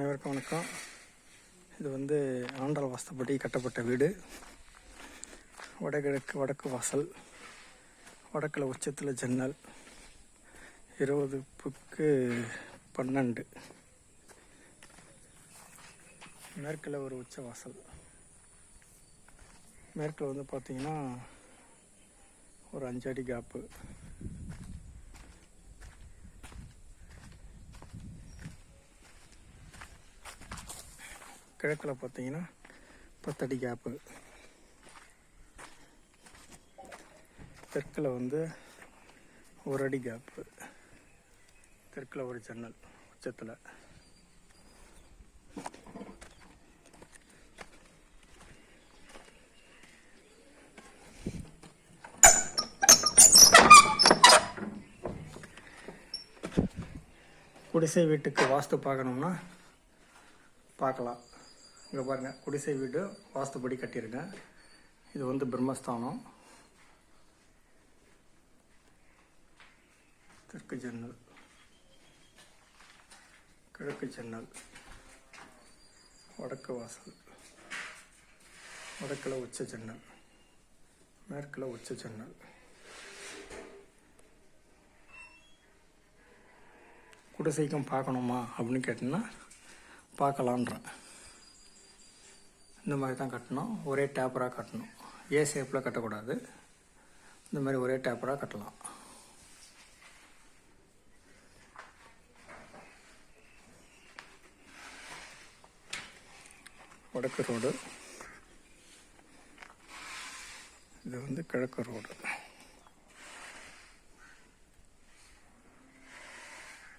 அனைவருக்கும் வணக்கம். இது வந்து ஆண்டாள் வாஸ்துப்படி கட்டப்பட்ட வீடு. வடகிழக்கு வடக்கு வாசல் வடக்கில் உச்சத்தில் ஜன்னல் இருபதுக்கு பன்னெண்டு. மேற்கில் ஒரு உச்ச வாசல். மேற்கில் வந்து பார்த்திங்கன்னா ஒரு அஞ்சு அடி கேப்பு கிழக்கில் பார்த்தீங்கன்னா பத்தடி கேப்பு தெற்கில் வந்து ஒரு அடி கேப்பு தெற்கில் ஒரு ஜன்னல் உச்சத்தில். குடிசை வீட்டுக்கு வாஸ்து பார்க்கணும்னா பார்க்கலாம். இங்கே பாருங்கள் குடிசை வீடு வாஸ்துப்படி கட்டியிருக்கேன் இது வந்து பிரம்மஸ்தானம். தெற்கு ஜன்னல். கிழக்கு ஜன்னல். வடக்கு வாசல். வடக்கில் உச்ச ஜன்னல். மேற்கில் உச்ச ஜன்னல். குடிசைக்கும் பார்க்கணுமா அப்படின்னு கேட்டிங்கன்னா பார்க்கலான்றேன். இந்த மாதிரி தான் கட்டணும். ஒரே டேப்பராக கட்டணும். ஏ ஷேப்பில் கட்டக்கூடாது. இந்த மாதிரி ஒரே டேப்பராக கட்டலாம். வடக்கு ரோடு. இது வந்து கிழக்கு ரோடு.